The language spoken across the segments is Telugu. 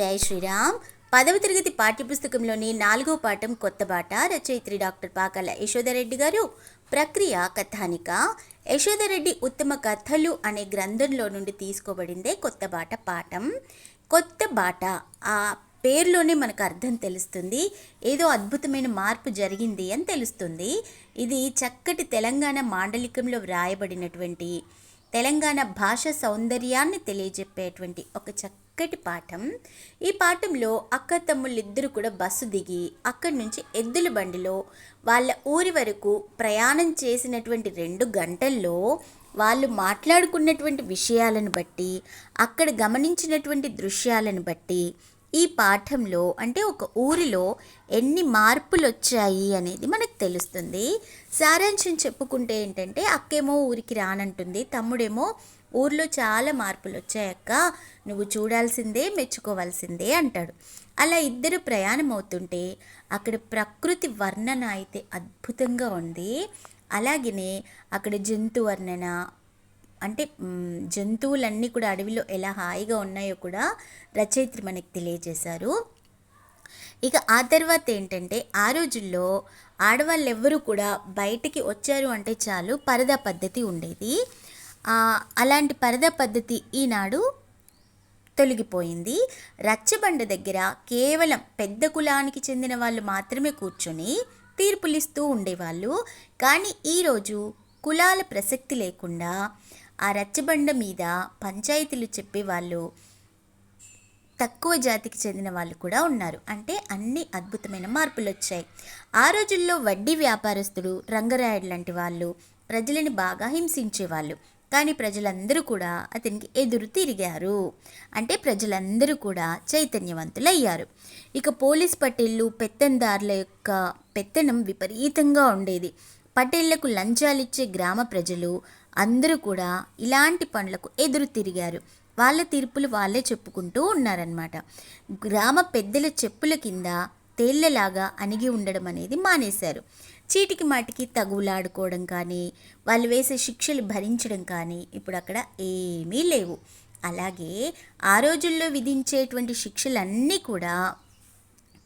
జై శ్రీరామ్. పదవ తరగతి పాఠ్యపుస్తకంలోని నాలుగో పాఠం కొత్త బాట రచయిత్రి డాక్టర్ పాకాల యశోదరెడ్డి గారు. ప్రక్రియ కథానిక. యశోదరెడ్డి ఉత్తమ కథలు అనే గ్రంథంలో నుండి తీసుకోబడిందే కొత్త బాట పాఠం. కొత్త బాట ఆ పేరులోనే మనకు అర్థం తెలుస్తుంది. ఏదో అద్భుతమైన మార్పు జరిగింది అని తెలుస్తుంది. ఇది చక్కటి తెలంగాణ మాండలికంలో వ్రాయబడినటువంటి తెలంగాణ భాష సౌందర్యాన్ని తెలియజెప్పేటువంటి ఒక చక్క చక్కటి పాఠం. ఈ పాఠంలో అక్క తమ్ముళ్ళిద్దరూ కూడా బస్సు దిగి అక్కడి నుంచి ఎద్దుల బండిలో వాళ్ళ ఊరి వరకు ప్రయాణం చేసినటువంటి రెండు గంటల్లో వాళ్ళు మాట్లాడుకున్నటువంటి విషయాలను బట్టి అక్కడ గమనించినటువంటి దృశ్యాలను బట్టి ఈ పాఠంలో అంటే ఒక ఊరిలో ఎన్ని మార్పులు వచ్చాయి అనేది మనకు తెలుస్తుంది. సారాంశం చెప్పుకుంటే ఏంటంటే అక్కేమో ఊరికి రానంటుంది తమ్ముడేమో ఊర్లో చాలా మార్పులు వచ్చాయక్క నువ్వు చూడాల్సిందే మెచ్చుకోవాల్సిందే అంటాడు. అలా ఇద్దరు ప్రయాణం అవుతుంటే అక్కడ ప్రకృతి వర్ణన అయితే అద్భుతంగా ఉంది. అలాగనే అక్కడ జంతు వర్ణన అంటే జంతువులన్నీ కూడా అడవిలో ఎలా హాయిగా ఉన్నాయో కూడా రచయిత్రి మనకి తెలియజేశారు. ఇక ఆ తర్వాత ఏంటంటే ఆ రోజుల్లో ఆడవాళ్ళు ఎవ్వరూ కూడా బయటికి వచ్చారు అంటే చాలు పరదా పద్ధతి ఉండేది. అలాంటి పరదా పద్ధతి ఈనాడు తొలగిపోయింది. రచ్చబండ దగ్గర కేవలం పెద్ద కులానికి చెందిన వాళ్ళు మాత్రమే కూర్చొని తీర్పులిస్తూ ఉండేవాళ్ళు. కానీ ఈరోజు కులాల ప్రసక్తి లేకుండా ఆ రచ్చబండ మీద పంచాయతీలు చెప్పేవాళ్ళు తక్కువ జాతికి చెందిన వాళ్ళు కూడా ఉన్నారు. అంటే అన్ని అద్భుతమైన మార్పులు వచ్చాయి ఆ రోజుల్లో వడ్డీ వ్యాపారస్తుడు రంగరాయుడు లాంటి వాళ్ళు ప్రజలని బాగా హింసించేవాళ్ళు. కానీ ప్రజలందరూ కూడా అతనికి ఎదురు తిరిగారు. అంటే ప్రజలందరూ కూడా చైతన్యవంతులయ్యారు. ఇక పోలీస్ పటేళ్ళు పెత్తందారుల యొక్క పెత్తనం విపరీతంగా ఉండేది. పటేళ్ళకు లంచాలిచ్చే గ్రామ ప్రజలు అందరూ కూడా ఇలాంటి పనులకు ఎదురు తిరిగారు. వాళ్ళ తీర్పులు వాళ్ళే చెప్పుకుంటూ ఉన్నారనమాట గ్రామ పెద్దల చెప్పుల కింద తేళ్ళలాగా అణిగి ఉండడం అనేది మానేశారు. చీటికి మాటికి తగువులాడుకోవడం కానీ వాళ్ళు వేసే శిక్షలు భరించడం కానీ ఇప్పుడు అక్కడ ఏమీ లేవు. అలాగే ఆ రోజుల్లో విధించేటువంటి శిక్షలన్నీ కూడా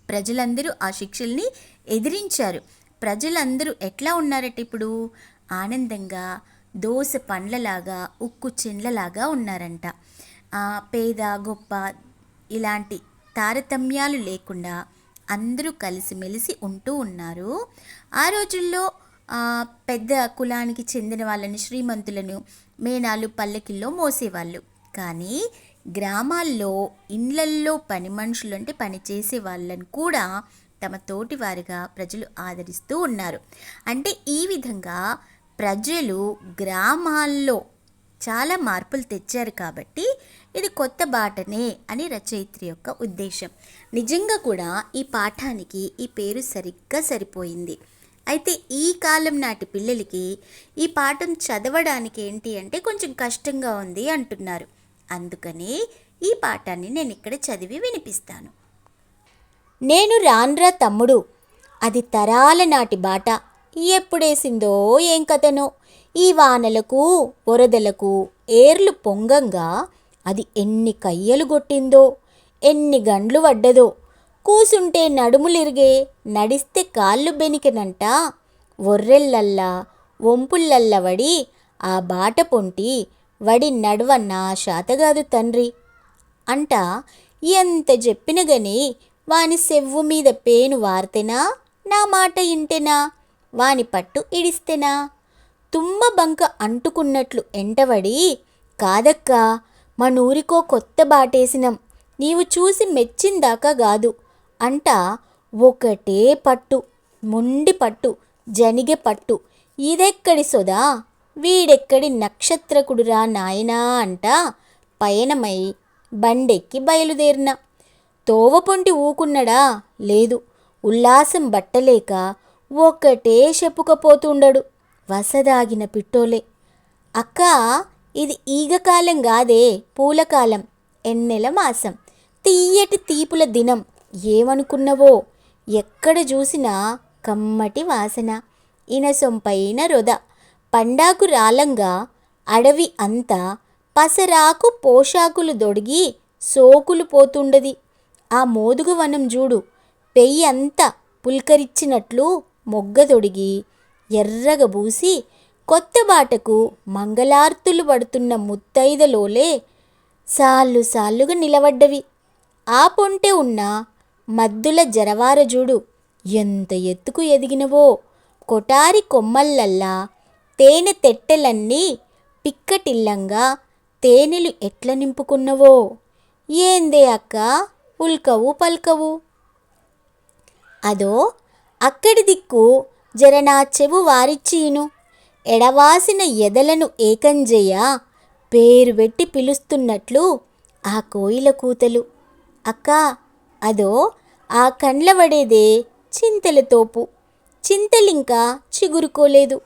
ప్రజలందరూ ఆ శిక్షల్ని ఎదిరించారు. ప్రజలందరూ ఎట్లా ఉన్నారట ఇప్పుడు? ఆనందంగా దోస పండ్లలాగా ఉక్కు చెండ్లలాగా ఉన్నారంట. పేద గొప్ప ఇలాంటి తారతమ్యాలు లేకుండా అందరూ కలిసిమెలిసి ఉంటూ ఉన్నారు. ఆ రోజుల్లో పెద్ద కులానికి చెందిన వాళ్ళని శ్రీమంతులను మేనాలు పల్లకిల్లో మోసేవాళ్ళు. కానీ గ్రామాల్లో ఇండ్లల్లో పని మనుషులు అంటే పని చేసే వాళ్ళని కూడా తమ తోటి వారిగా ప్రజలు ఆదరిస్తూ ఉన్నారు. అంటే ఈ విధంగా ప్రజలు గ్రామాల్లో చాలా మార్పులు తెచ్చారు కాబట్టి ఇది కొత్త బాటనే అని రచయిత్రి యొక్క ఉద్దేశం. నిజంగా కూడా ఈ పాఠానికి ఈ పేరు సరిగ్గా సరిపోయింది. అయితే ఈ కాలం నాటి పిల్లలకి ఈ పాఠం చదవడానికి ఏంటి అంటే కొంచెం కష్టంగా ఉంది అంటున్నారు. అందుకనే ఈ పాఠాన్ని నేను ఇక్కడ చదివి వినిపిస్తాను. నేను రాన్రా తమ్ముడు. అది తరాల నాటి బాట. ఎప్పుడేసిందో ఏం కథనో. ఈ వానలకు వరదలకు ఏర్లు పొంగంగా అది ఎన్ని కయ్యలు కొట్టిందో ఎన్ని గండ్లు వడ్డదో. కూసుంటే నడుములిరిగే నడిస్తే కాళ్ళు బెనికినంట. ఒర్రెల్లల్లా వంపుల్లల్ల వడి ఆ బాట పొంటి వడి నడవ నా శాతగాదు తండ్రి. అంట ఎంత చెప్పిన గని వాని సెవ్వు మీద పేను వార్తెనా? నా మాట ఇంటెనా? వాని పట్టు ఇడిస్తెనా? తుమ్మ బంక అంటుకున్నట్లు ఎంటవడి కాదక్కా మనూరికో కొత్త బాటేసినం. నీవు చూసి మెచ్చిందాకా గాదు. అంట ఒకటే పట్టు మొండి పట్టు జనిగె పట్టు. ఇదెక్కడి సొదా? వీడెక్కడి నక్షత్రకుడురా నాయనా అంట పయనమై బండెక్కి బయలుదేరిన. తోవపొంటి ఊకున్నడా? లేదు. ఉల్లాసం బట్టలేక ఒకటే చెప్పుకపోతుండడు వసదాగిన పిట్టోలే. అక్కా ఇది ఈగకాలం కాదే పూలకాలం. ఎన్నెల మాసం. తీయటి తీపుల దినం. ఏమనుకున్నవో? ఎక్కడ చూసినా కమ్మటి వాసన. ఇనసొంపైన రొద. పండాకు రాలంగా అడవి అంతా పసరాకు పోషాకులు దొడిగి సోకులు పోతుండది. ఆ మోదుగు వనం చూడు పెయ్యి అంతా పుల్కరిచ్చినట్లు మొగ్గ తొడిగి ఎర్రగా బూసి కొత్త బాటకు మంగళార్తులు పడుతున్న ముత్తైదలోలే సాళ్ళు సాళ్ళుగా నిలబడ్డవి. ఆ పొంటే ఉన్న మద్దుల జరవారజూడు ఎంత ఎత్తుకు ఎదిగినవో కొటారి కొమ్మల్లల్లా తేనె తెట్టెలన్నీ పిక్కటిల్లంగా తేనెలు ఎట్ల నింపుకున్నవో? ఏందే అక్క ఉల్కవు పల్కవు? అదో అక్కడి దిక్కు జర నా చెవు వారిచ్చీను. ఎడవాసిన ఎదలను ఏకంజేయ పేరు పెట్టి పిలుస్తున్నట్లు ఆ కోయిల కూతలు. అక్క అదో ఆ కండ్ల పడేదే చింతల తోపు. చింతలింకా చిగురుకోలేదు.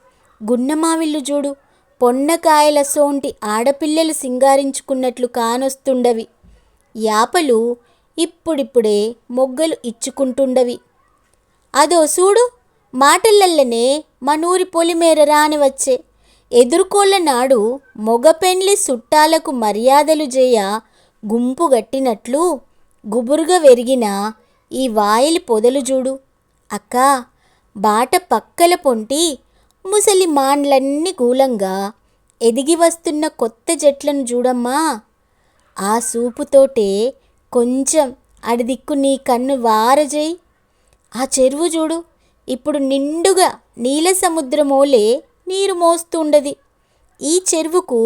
గున్నమావిల్లు చూడు పొన్నకాయల సోంటి ఆడపిల్లలు సింగారించుకున్నట్లు కానొస్తుండవి. యాపలు ఇప్పుడిప్పుడే మొగ్గలు ఇచ్చుకుంటుండవి. అదో చూడు మాటలల్లనే మనూరి పొలిమేర రాని వచ్చే ఎదుర్కోళ్ళ నాడు మొగపెండ్లి సుట్టాలకు మర్యాదలు చేయ గుంపు గట్టినట్లు గుబురుగా వెరిగిన ఈ వాయిలి పొదలు చూడు అక్కా బాట పక్కల పొంటి ముసలి మాండ్లన్నీ కూలంగా ఎదిగి వస్తున్న కొత్త జట్లను చూడమ్మా ఆ సూపుతోటే కొంచెం అడిదిక్కు నీ కన్ను వారజేయి. ఆ చెరువు చూడు ఇప్పుడు నిండుగా నీల సముద్రమోలే నీరు మోస్తుండది. ఈ చెరువుకు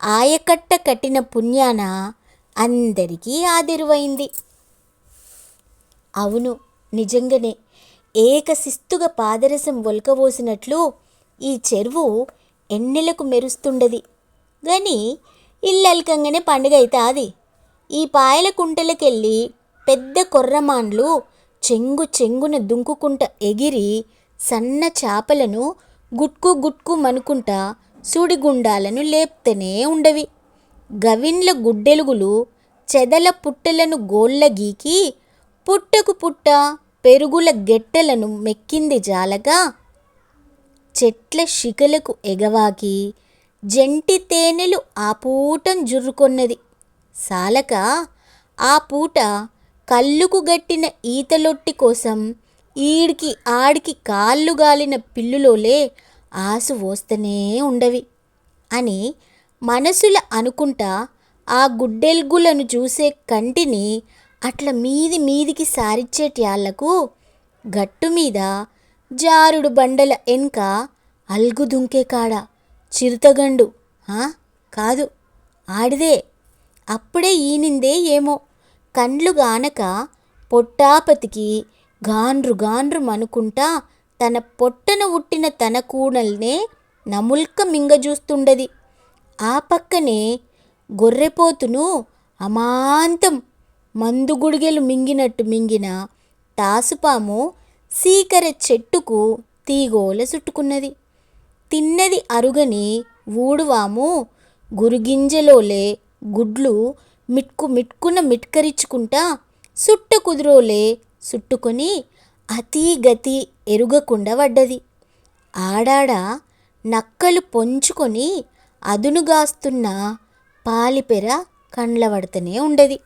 ఆయకట్ట కట్టిన పుణ్యాన అందరికీ ఆదిరువైంది. అవును నిజంగానే ఏకశిస్తుగా పాదరసం ఒలకబోసినట్లు ఈ చెరువు ఎన్నెలకు మెరుస్తుండది. కానీ ఇల్లల్కంగానే పండుగ అవుతాది ఈ పాయల కుంటలకెళ్ళి పెద్ద కొర్రమాన్లు చెంగు చెంగున దుంకుకుంట ఎగిరి సన్న చేపలను గుట్కు గుట్కు మనుకుంటా సుడిగుండాలను లేప్తనే ఉండవి. గవిన్ల గుడ్డెలుగులు చెదల పుట్టలను గోళ్ళ గీకి పుట్టకు పుట్ట పెరుగుల గెట్టెలను మెక్కింది జాలగా. చెట్ల శిఖలకు ఎగవాకి జంటి తేనెలు ఆ పూటం జుర్రుకొన్నది. సాలక ఆ పూట కళ్ళుకు గట్టిన ఈతలొట్టి కోసం ఈడికి ఆడికి కాళ్ళు గాలిన పిల్లులోలే ఆసు వస్తనే ఉండవి. అని మనసుల అనుకుంటా ఆ గుడ్డెల్గులను చూసే కంటిని అట్ల మీది మీదికి సారిచ్చేట్యాళ్ళకు గట్టు మీద జారుడు బండల ఎన్క అల్గు దుంకే కాడ చిరుతగండు కాదు. ఆడిదే. అప్పుడే ఈనిందే ఏమో. కండ్లు గానక పొట్టాపతికి గాండ్రు గాండ్రు మనుకుంటా తన పొట్టన ఉట్టిన తన కూనల్నే నముల్క మింగజూస్తుండది. ఆ పక్కనే గొర్రెపోతును అమాంతం మందుగుడిగెలు మింగినట్టు మింగిన తాసుపాము సీకర చెట్టుకు తీగోల చుట్టుకున్నది తిన్నది అరుగని ఊడువాము గురుగింజలోలే గుడ్లు మిట్కు మిట్కున మిట్కరించుకుంటా సుట్ట కుదురోలే సుట్టుకొని అతి గతి ఎరుగకుండా పడ్డది ఆడాడ నక్కలు పొంచుకొని అదునుగాస్తున్న పాలిపెర కండ్లబడుతూనే ఉండది.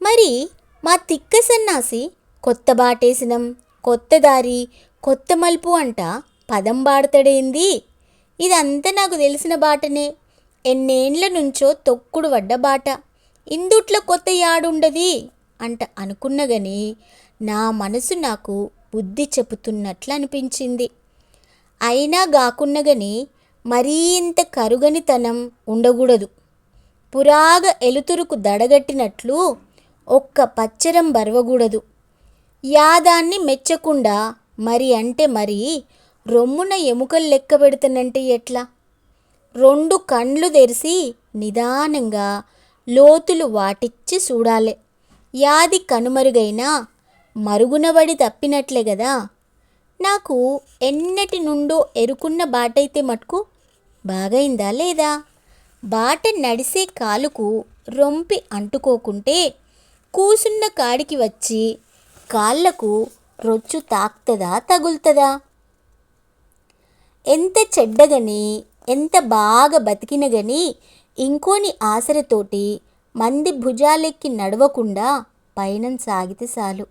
మరి మా తిక్క సన్నాసి కొత్త బాటేసినం కొత్త దారి కొత్త మలుపు అంట పదం బాడతాడేంది? ఇదంతా నాకు తెలిసిన బాటనే. ఎన్నేండ్ల నుంచో తొక్కుడు వడ్డబాట బాట. ఇందుట్లో కొత్త యాడుండది అంట అనుకున్నగని నా మనసు నాకు బుద్ధి చెబుతున్నట్లు అనిపించింది అయినా గాకున్నగని మరీ ఇంత కరుగనితనం ఉండకూడదు పురాగ ఎలుతురుకు దడగట్టినట్లు ఒక్క పచ్చరం బరవకూడదు యాదాన్ని మెచ్చకుండా మరి అంటే మరి రొమ్మున ఎముకలు లెక్క పెడుతానంటే ఎట్లా? రెండు కండ్లు తెరిసి నిదానంగా లోతులు వాటిచ్చి చూడాలి. యాది కనుమరుగైనా మరుగునబడి తప్పినట్లే కదా నాకు ఎన్నటి నుండో ఎరుకున్న బాటైతే మటుకు బాగైందా లేదా? బాట నడిసే కాలుకు రొంపి అంటుకోకుంటే కూసున్న కాడికి వచ్చి కాళ్ళకు రొచ్చు తాక్తదా తగులుతుందా? ఎంత చెడ్డగని ఎంత బాగా బతికినగని ఇంకోని ఆసరతోటి మంది భుజాలెక్కి నడవకుండా పయనం సాగితే చాలు.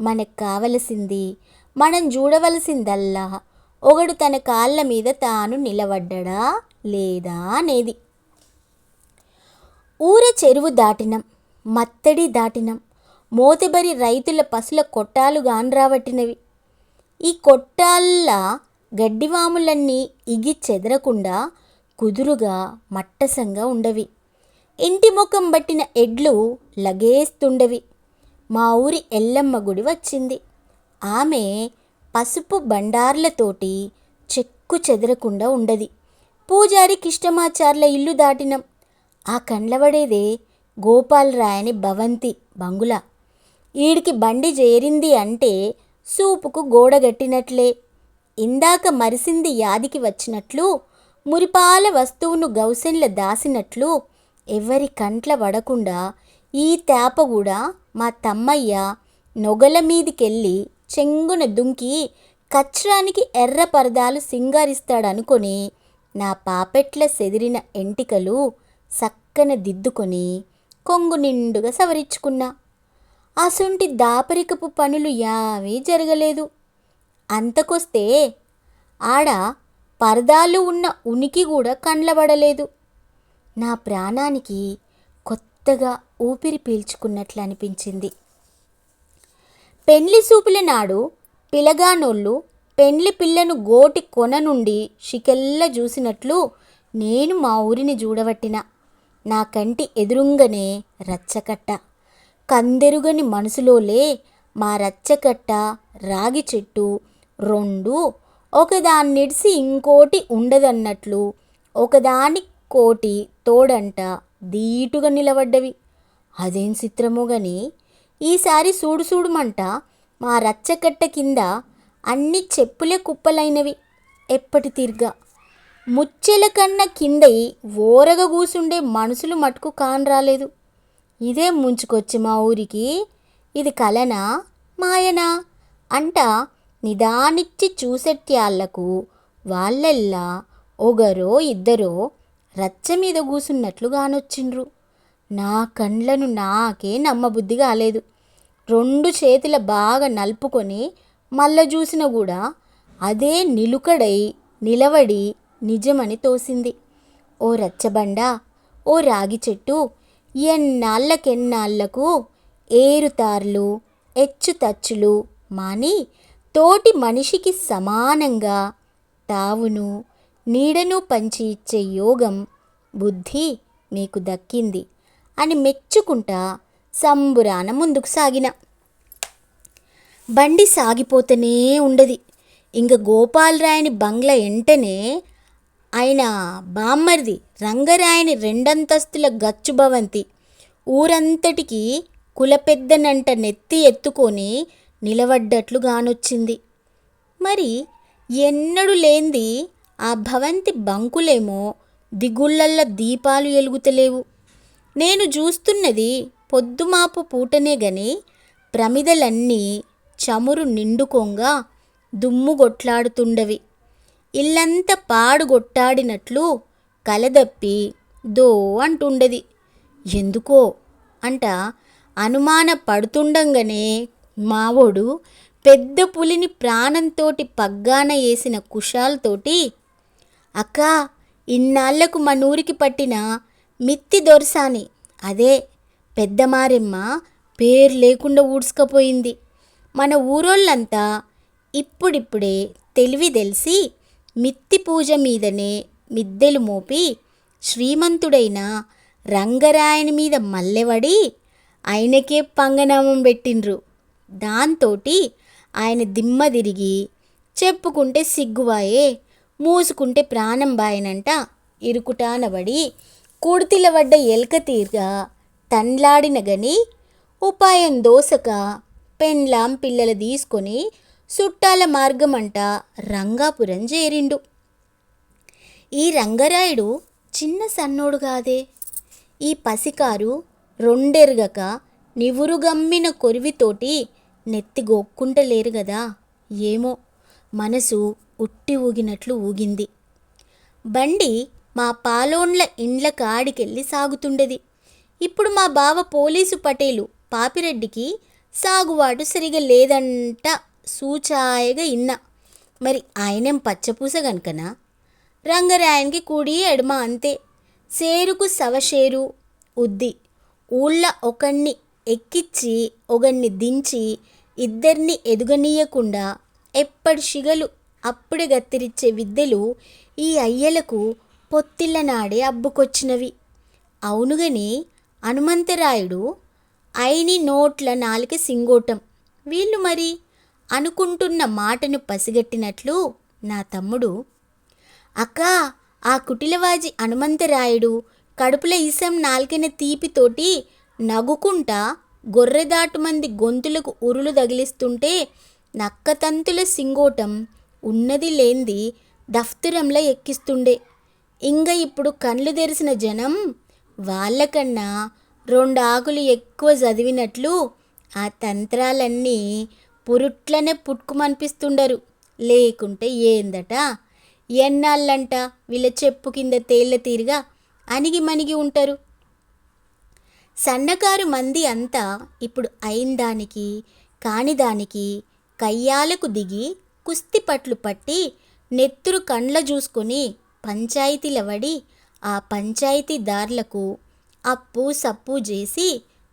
మనకు కావలసింది మనం చూడవలసిందల్లా ఒకడు తన కాళ్ళ మీద తాను నిలబడ్డడా లేదా అనేది. ఊర చెరువు దాటినం మత్తడి దాటినం మోతబరి రైతుల పసుల కొట్టాలు గాన్రావట్టినవి. ఈ కొట్టాల్లా గడ్డివాములన్నీ ఇగి చెదరకుండా కుదురుగా మట్టసంగా ఉండవి. ఇంటి ముఖం బట్టిన ఎడ్లు లగేస్తుండవి. మా ఊరి ఎల్లమ్మ గుడి వచ్చింది. ఆమె పసుపు బండార్లతోటి చెక్కు చెదరకుండా ఉండది. పూజారి కిష్టమాచార్ల ఇల్లు దాటినం. ఆ కండ్లబడేదే గోపాలరాయని భవంతి బంగుల. ఈడికి బండి చేరింది అంటే సూపుకు గోడగట్టినట్లే. ఇందాక మరిసింది యాదికి వచ్చినట్లు మురిపాల వస్తువును గౌసెన్ల దాసినట్లు ఎవరి కంట్ల పడకుండా ఈ తేప కూడా మా తమ్మయ్య నొగల మీదికెళ్ళి చెంగున దుంకి కచ్రానికి ఎర్ర పరదాలు సింగారిస్తాడనుకొని నా పాపెట్ల సెదిరిన ఎంటికలు సక్కన దిద్దుకొని కొంగు నిండుగా సవరించుకున్నా. అసొంటి దాపరికపు పనులు యావీ జరగలేదు. అంతకొస్తే ఆడ పరదాలు ఉన్న ఉనికి కూడా కండ్లబడలేదు. నా ప్రాణానికి కొత్తగా ఊపిరి పీల్చుకున్నట్లు అనిపించింది. పెండ్లి సూపుల నాడు పిలగానోళ్ళు పెండ్లి పిల్లను గోటి కొన నుండి షికెల్ల చూసినట్లు నేను మా ఊరిని చూడబట్టిన నా కంటి ఎదురుంగనే రచ్చకట్ట. కందెరుగని మనసులోలే మా రచ్చకట్ట రాగి చెట్టు రెండు. ఒకదాన్ని ఒకదాన్నిడిసి ఇంకోటి ఉండదన్నట్లు ఒకదాని కోటి తోడంట దీటుగా నిలబడ్డవి. అదేం చిత్రమో గని ఈసారి సూడు సూడుమంట మా రచ్చకట్ట కింద అన్ని చెప్పులే కుప్పలైనవి. ఎప్పటి తిర్గా? ముచ్చెల కన్నా కిందయి ఓరగా కూసుండే మనుషులు మటుకు కానరాలేదు. ఇదే ముంచుకొచ్చి మా ఊరికి ఇది కలనా మాయనా అంట నిదానిచ్చి చూసెట్యాళ్ళకు వాళ్ళెల్లా ఒకరో ఇద్దరో రచ్చ మీద కూసున్నట్లుగానొచ్చిండ్రు నా కండ్లను నాకే నమ్మబుద్ధి కాలేదు రెండు చేతుల బాగా నలుపుకొని మళ్ళ చూసిన కూడా అదే నిలుకడై నిలబడి నిజమని తోసింది. ఓ రచ్చబండ ఓ రాగి చెట్టు ఎన్నాళ్ళకెన్నాళ్ళకు ఏరుతార్లు ఎచ్చుతచ్చులు మాని తోటి మనిషికి సమానంగా తావును నీడను పంచి ఇచ్చే యోగం బుద్ధి మీకు దక్కింది అని మెచ్చుకుంటా సంబురాన ముందుకు సాగిన. బండి సాగిపోతూనే ఉండది. ఇంక గోపాలరాయని బంగ్లా ఎంటనే ఆయన బామ్మర్ది రంగరాయని రెండంతస్తుల గచ్చు భవంతి ఊరంతటికి కులపెద్దనంట నెత్తి ఎత్తుకొని నిలబడ్డట్లు గానొచ్చింది. మరి ఎన్నడూ లేంది ఆ భవంతి బంకులేమో దిగుళ్ళల్లా దీపాలు ఎలుగుతలేవు. నేను చూస్తున్నది పొద్దుమాపు పూటనే గని ప్రమిదలన్నీ చమురు నిండుకోంగా దుమ్ము గొట్లాడుతుండవి ఇల్లంతా పాడుగొట్టాడినట్లు కలదప్పి దో అంటుండది. ఎందుకో అంట అనుమాన పడుతుండంగానే మావోడు పెద్ద పులిని ప్రాణంతోటి పగ్గాన వేసిన కుషాల్తోటి అక్క ఇన్నాళ్ళకు మనూరికి పట్టిన మిత్తి దొరసాని. అదే పెద్ద మారెమ్మ పేరు లేకుండా ఊడ్చుకపోయింది. మన ఊరోళ్ళంతా ఇప్పుడిప్పుడే తెలివి తెలిసి మిత్తి పూజ మీదనే మిద్దెలు మోపి శ్రీమంతుడైన రంగరాయని మీద మల్లెవడి ఆయనకే పంగనామం పెట్టిండ్రు. దాంతోటి ఆయన దిమ్మ తిరిగి చెప్పుకుంటే సిగ్గువాయే మూసుకుంటే ప్రాణం బాయనంట ఇరుకుటానబడి కుడితిలబడ్డ ఎలక తీరుగా తండ్లాడిన గని ఉపాయం దోసక పెండ్లాం పిల్లలు తీసుకొని చుట్టాల మార్గమంట రంగాపురం చేరిండు. ఈ రంగరాయుడు చిన్న సన్నోడు కాదే. ఈ పసికారు రెండెరగక నివురుగమ్మిన కొరివితోటి నెత్తి గోక్కుంటలేరు కదా ఏమో. మనసు ఉట్టి ఊగినట్లు ఊగింది. బండి మా పాలోన్ల ఇండ్ల కాడికెళ్ళి సాగుతుండేది. ఇప్పుడు మా బావ పోలీసు పటేలు పాపిరెడ్డికి సాగుబాటు సరిగా లేదంట సూచాయగా ఇన్నా. మరి ఆయనేం పచ్చపూస గనుకనా? రంగరాయనికి కూడి ఎడమ అంతే. సేరుకు సవషేరు ఉద్ది. ఊళ్ళ ఒకణ్ణి ఎక్కిచ్చి ఒకణ్ణి దించి ఇద్దరిని ఎదుగనీయకుండా ఎప్పటి షిగలు అప్పుడే గత్తిరిచ్చే విద్యలు ఈ అయ్యలకు పొత్తిళ్ళ నాడే అబ్బుకొచ్చినవి. అవునుగని హనుమంతరాయుడు అయిని నోట్ల నాలుక సింగోటం. వీళ్ళు మరి అనుకుంటున్న మాటను పసిగట్టినట్లు నా తమ్ముడు. అక్కా ఆ కుటిలవాజి హనుమంతరాయుడు కడుపుల ఇసం నాలుకైన తీపితోటి నగుకుంటా గొర్రెదాటు మంది గొంతులకు ఉరులు తగిలిస్తుంటే నక్కతంతుల సింగోటం ఉన్నది లేంది దఫ్తురంలా ఎక్కిస్తుండే. ఇంగ ఇప్పుడు కండ్లు తెరిసిన జనం వాళ్ళకన్నా రెండు ఆకులు ఎక్కువ చదివినట్లు ఆ తంత్రాలన్నీ పురుట్లనే పుట్టుకుమనిపిస్తుండరు. లేకుంటే ఏందట? ఎన్నాళ్ళంట వీళ్ళ చెప్పు కింద తేళ్ళ తీరుగా అణిగి మణిగి ఉంటారు. సన్నకారు మంది అంతా ఇప్పుడు అయిందానికి కానిదానికి కాని దానికి కయ్యాలకు దిగి కుస్తి పట్లు పట్టి నెత్తురు కండ్ల చూసుకొని పంచాయతీలవడి ఆ పంచాయతీదారులకు అప్పు సప్పు చేసి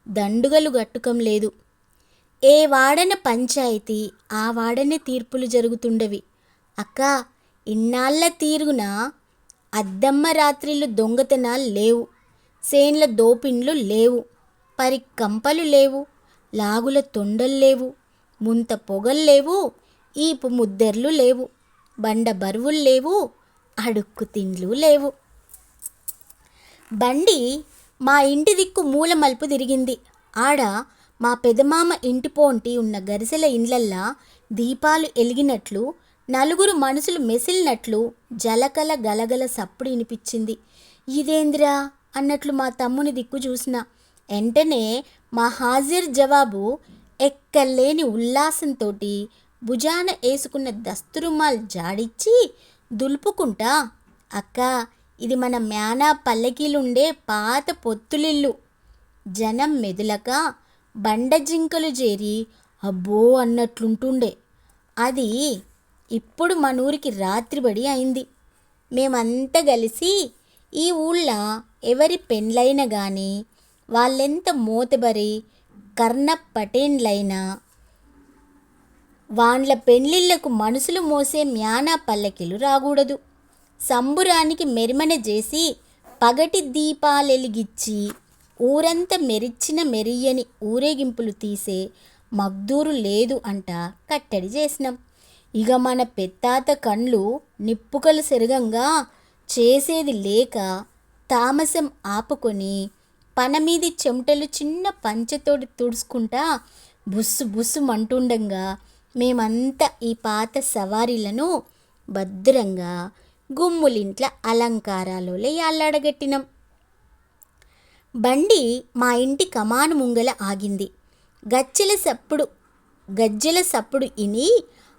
దండుగలు గట్టుకం లేదు. ఏ వాడన పంచాయతీ ఆ వాడనే తీర్పులు జరుగుతుండవి. అక్క ఇన్నాళ్ళ తీరుగున అద్దమ్మ రాత్రిళ్ళు దొంగతనాలు లేవు. సేన్ల దోపిన్లు లేవు. పరి కంపలు లేవు. లాగుల తొండలు లేవు. ముంత పొగల్లేవు ఈపు ముద్దెర్లు లేవు. బండ బరువులు లేవు. అడుక్కు తిండ్లు లేవు. బండి మా ఇంటి దిక్కు మూల మలుపు తిరిగింది. ఆడ మా పెదమామ ఇంటి పోంటి ఉన్న గరిసెల ఇండ్లల్లా దీపాలు ఎలిగినట్లు నలుగురు మనుషులు మెసిలినట్లు జలకల గలగల సప్పుడు వినిపించింది. ఇదేందిరా? అన్నట్లు మా తమ్ముని దిక్కు చూసిన వెంటనే మా హాజిర్ జవాబు ఎక్కలేని ఉల్లాసంతోటి భుజాన వేసుకున్న దస్తురుమాల్ జాడిచ్చి దులుపుకుంటా అక్క ఇది మన మేనా పల్లకీలుండే పాత పొత్తులిల్లు. జనం మెదులక బండ జింకలు చేరి అబ్బో అన్నట్లుంటుండే. అది ఇప్పుడు మనూరికి రాత్రిబడి అయింది. మేమంతా కలిసి ఈ ఊళ్ళో ఎవరి పెండ్లైనా కానీ వాళ్ళెంత మోతబరి కర్ణ పటేన్లైనా వాండ్ల పెండ్లిళ్ళకు మనుషులు మోసే మ్యానా పల్లకిలు రాకూడదు సంబురానికి మెరిమన చేసి పగటి దీపాలెలిగిచ్చి ఊరంతా మెరిచిన మెరియని ఊరేగింపులు తీసే మగ్దూరు లేదు అంట కట్టడి చేసినాం ఇక మన పెత్తాత కండ్లు నిప్పుకలు సెరగంగా చేసేది లేక తామసం ఆపుకొని పనమీది చెమటలు చిన్న పంచతోటి తుడుచుకుంటా బుస్సు బుస్సు మంటుండగా మేమంతా ఈ పాత సవారీలను భద్రంగా గుమ్ములింట్ల అలంకారాలోలే అల్లాడగట్టినాం బండి మా ఇంటి కమాను ముంగల ఆగింది. గజ్జెల సప్పుడు గజ్జెల సప్పుడు ఇని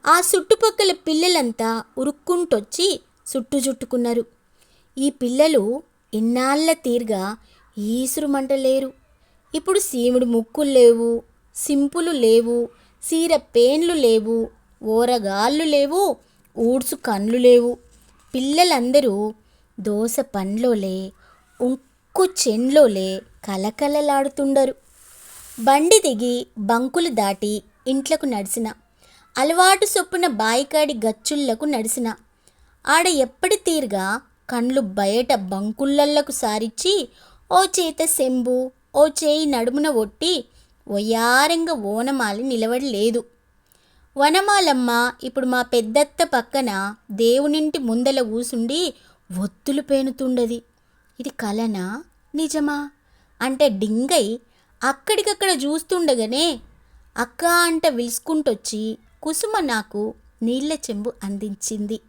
ఆ చుట్టుపక్కల పిల్లలంతా ఉరుక్కుంటొచ్చి చుట్టు చుట్టుకున్నారు ఈ పిల్లలు ఇన్నాళ్ళ తీరుగా ఈసురుమంటలేరు ఇప్పుడు సీముడు ముక్కులు లేవు సింపులు లేవు సీర పేన్లు లేవు ఓరగాళ్ళు లేవు ఊడ్సు కండ్లు లేవు. పిల్లలందరూ దోస పండ్లోలే ఉక్కు చెన్లోలే కలకలలాడుతుండరు బండి దిగి బంకులు దాటి ఇంట్లకు నడిచిన అలవాటు సొప్పున బాయికాడి గచ్చుళ్ళకు నడిచిన ఆడ ఎప్పటి తీరుగా కండ్లు బయట బంకుళ్ళల్లకు సారిచ్చి ఓ చేత సెంబు ఓ చేయి నడుమున ఒట్టి ఒయ్యారంగా ఓనమాలి నిలవడలేదు. వనమాలమ్మ ఇప్పుడు మా పెద్దత్త పక్కన దేవునింటి ముందల ఊసుండి ఒత్తులు పేనుతుండది. ఇది కలనా? నిజమా? అంటే డింగై అక్కడికక్కడ చూస్తుండగానే అక్క అంట విలుసుకుంటొచ్చి కుసుమ నాకు నీళ్ళ చెంబు అందించింది.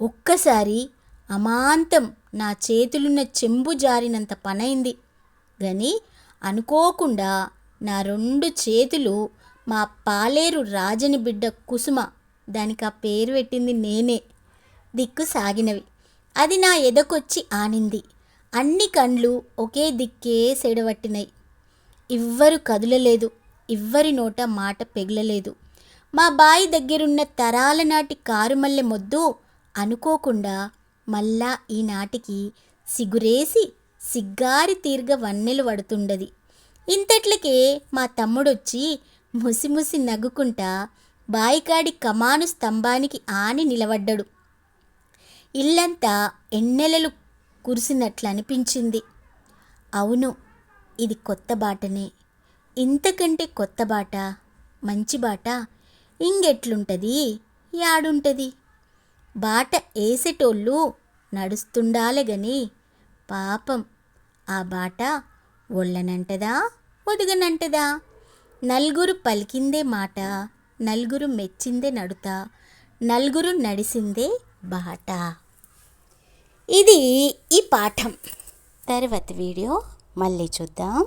ఒక్కసారి అమాంతం నా చేతులున్న చెంబు జారినంత పనైంది. గని అనుకోకుండా నా రెండు చేతులు మా పాలేరు రాజని బిడ్డ కుసుమ దానికి ఆ పేరు పెట్టింది నేనే. దిక్కు సాగినవి. అది నా ఎదకొచ్చి ఆనింది. అన్ని కండ్లు ఒకే దిక్కే సెడవట్టినాయి ఇవ్వరు కదులలేదు. ఇవ్వరి నోట మాట పెగలలేదు. మా బాయి దగ్గరున్న తరాల నాటి కారుమల్లె మొద్దు అనుకోకుండా మళ్ళా ఈనాటికి సిగురేసి సిగ్గారి తీర్గ వన్నెలు పడుతుండది ఇంతట్లకే మా తమ్ముడొచ్చి ముసిముసి నవ్వుకుంటా బాయికాడి కమాను స్తంభానికి ఆని నిలబడ్డాడు. ఇల్లంతా ఎన్నెలలు కురిసినట్లు అనిపించింది అవును ఇది కొత్త బాటనే. ఇంతకంటే కొత్త బాట మంచి బాట ఇంకెట్లుంటుంది? యాడుంటుంది? బాట ఏసేటోళ్ళు నడుస్తుండాలి గని. పాపం ఆ బాట ఒళ్ళనంటదా ఒదుగనంటదా నలుగురు పలికిందే మాట నలుగురు మెచ్చిందే నడుత నలుగురు నడిసిందే బాట. ఇది ఈ పాఠం. తర్వాత వీడియో మళ్ళీ చూద్దాం.